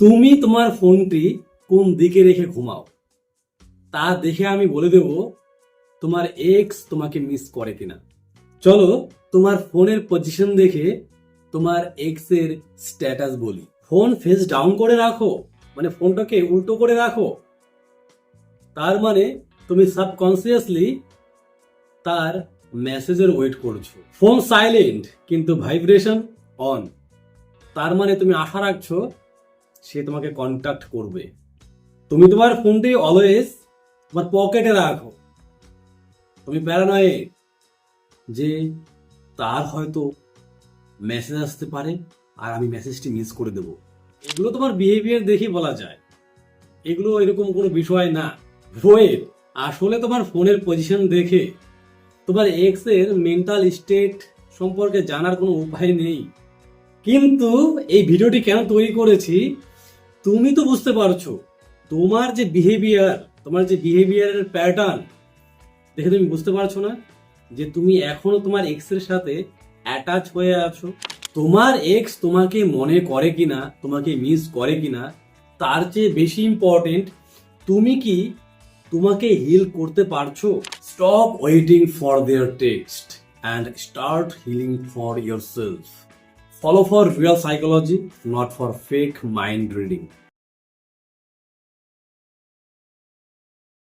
তুমি তোমার ফোনটি কোন দিকে রেখে ঘুমাও? তা দেখে আমি বলে দেব, তোমার এক্স তোমাকে মিস করে কিনা। চলো তোমার ফোনের পজিশন দেখে তোমার এক্সের স্ট্যাটাস বলি। ফোন ফেস ডাউন করে রাখো মানে ফোনটাকে উল্টো করে রাখো। তার মানে তুমি সাবকনসিয়াসলি তার মেসেজের ওয়েট করছ। ফোন সাইলেন্ট কিন্তু ভাইব্রেশন অন তার মানে তুমি আশা রাখছো সে তোমাকে কন্ট্যাক্ট করবে। তুমি তোমার ফোনটি অলওয়েজ তোমার পকেটে রাখো। তুমি প্যারানয়েড যে তার হয়তো মেসেজ আসতে পারে আর আমি মেসেজটি মিস করে দেব। এগুলো তোমার বিহেভিয়ার দেখেই বলা যায়। এগুলো এরকম কোনো বিষয় না। ওয়েট আসলে তোমার ফোনের পজিশন দেখে তোমার এক্সের মেন্টাল স্টেট সম্পর্কে জানার কোনো উপায় নেই। কিন্তু এই ভিডিওটি কেন তৈরি করেছি? তুমি তো বুঝতে পারছ, তোমার যে বিহেভিয়ার তোমার যে বিহেভিয়ারের প্যাটার্ন দেখে তুমি বুঝতে পারছ না যে তুমি এখনও তোমার এক্সের সাথে অ্যাটাচ হয়ে আছো। তোমার এক্স তোমাকে মনে করে কিনা, তোমাকে মিস করে কিনা, তার চেয়ে বেশি ইম্পর্টেন্ট তুমি কি তোমাকে হিল করতে পারছ? Stop waiting for their text and start healing for yourself Follow for real psychology, not for fake mind reading.